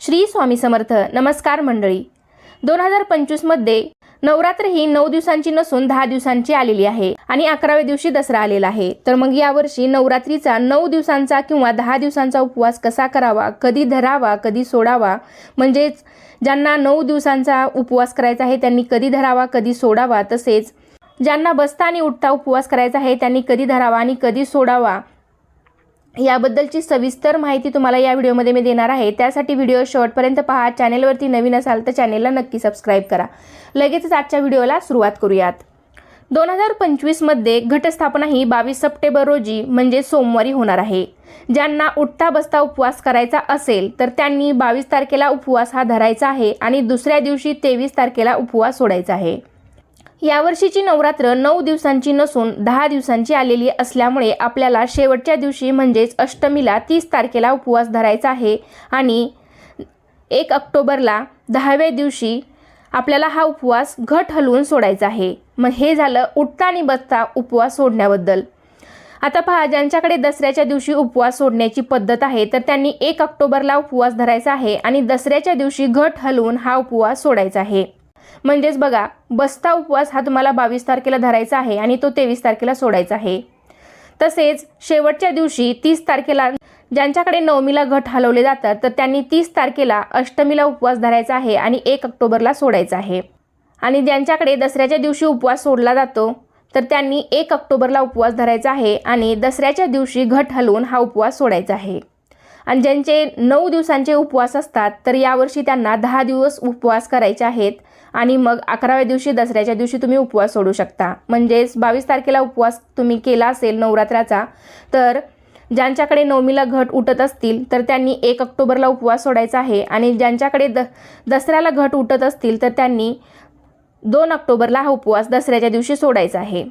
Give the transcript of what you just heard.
श्री स्वामी समर्थ. नमस्कार मंडळी. दोन हजार पंचवीसमध्ये नवरात्र ही नऊ दिवसांची नसून दहा दिवसांची आलेली आहे आणि अकराव्या दिवशी दसरा आलेला आहे. तर मग यावर्षी नवरात्रीचा नऊ दिवसांचा किंवा दहा दिवसांचा उपवास कसा करावा कधी धरावा कधी सोडावा म्हणजेच ज्यांना नऊ दिवसांचा उपवास करायचा आहे त्यांनी कधी धरावा कधी सोडावा तसेच ज्यांना बसता आणि उठता उपवास करायचा आहे त्यांनी कधी धरावा आणि कधी सोडावा याबद्दलची सविस्तर माहिती तुम्हाला या व्हिडिओमध्ये मी देणार आहे. त्यासाठी व्हिडिओ शेवटपर्यंत पहा. चॅनेलवरती नवीन असाल तर चॅनेलला नक्की सबस्क्राईब करा. लगेचच आजच्या व्हिडिओला सुरुवात करूयात. दोन हजार पंचवीसमध्ये घटस्थापना ही बावीस सप्टेंबर रोजी म्हणजे सोमवारी होणार आहे. ज्यांना उठता बसता उपवास करायचा असेल तर त्यांनी बावीस तारखेला उपवास हा धरायचा आहे आणि दुसऱ्या दिवशी तेवीस तारखेला उपवास सोडायचा आहे. यावर्षीची नवरात्र नऊ दिवसांची नसून दहा दिवसांची आलेली असल्यामुळे आपल्याला शेवटच्या दिवशी म्हणजेच अष्टमीला तीस तारखेला उपवास धरायचा आहे आणि एक ऑक्टोबरला दहाव्या दिवशी आपल्याला हा उपवास घट हलवून सोडायचा आहे. मग हे झालं उठता आणि बसता उपवास सोडण्याबद्दल. आता पहा ज्यांच्याकडे दसऱ्याच्या दिवशी उपवास सोडण्याची पद्धत आहे तर त्यांनी एक ऑक्टोबरला उपवास धरायचा आहे आणि दसऱ्याच्या दिवशी घट हलवून हा उपवास सोडायचा आहे. म्हणजेच बघा बसता उपवास हा तुम्हाला बावीस तारखेला धरायचा आहे आणि तो तेवीस तारखेला सोडायचा आहे. तसेच शेवटच्या दिवशी तीस तारखेला ज्यांच्याकडे नवमीला घट हलवले जातात तर त्यांनी तीस तारखेला अष्टमीला उपवास धरायचा आहे आणि एक ऑक्टोबरला सोडायचा आहे. आणि ज्यांच्याकडे दसऱ्याच्या दिवशी उपवास सोडला जातो तर त्यांनी एक ऑक्टोबरला उपवास धरायचा आहे आणि दसऱ्याच्या दिवशी घट हलवून हा उपवास सोडायचा आहे. आणि ज्यांचे नऊ दिवसांचे उपवास असतात तर यावर्षी त्यांना दहा दिवस उपवास करायचे आहेत. आणि मग अकराव्या दिवशी दसऱ्याच्या दिवशी तुम्ही उपवास सोडू शकता. म्हणजेच बावीस तारखेला उपवास तुम्ही केला असेल नवरात्राचा तर ज्यांच्याकडे नवमीला घट उठत असतील तर त्यांनी एक ऑक्टोबरला उपवास सोडायचा आहे. आणि ज्यांच्याकडे द दसऱ्याला घट उठत असतील तर त्यांनी दोन ऑक्टोबरला हा उपवास दसऱ्याच्या दिवशी सोडायचा आहे.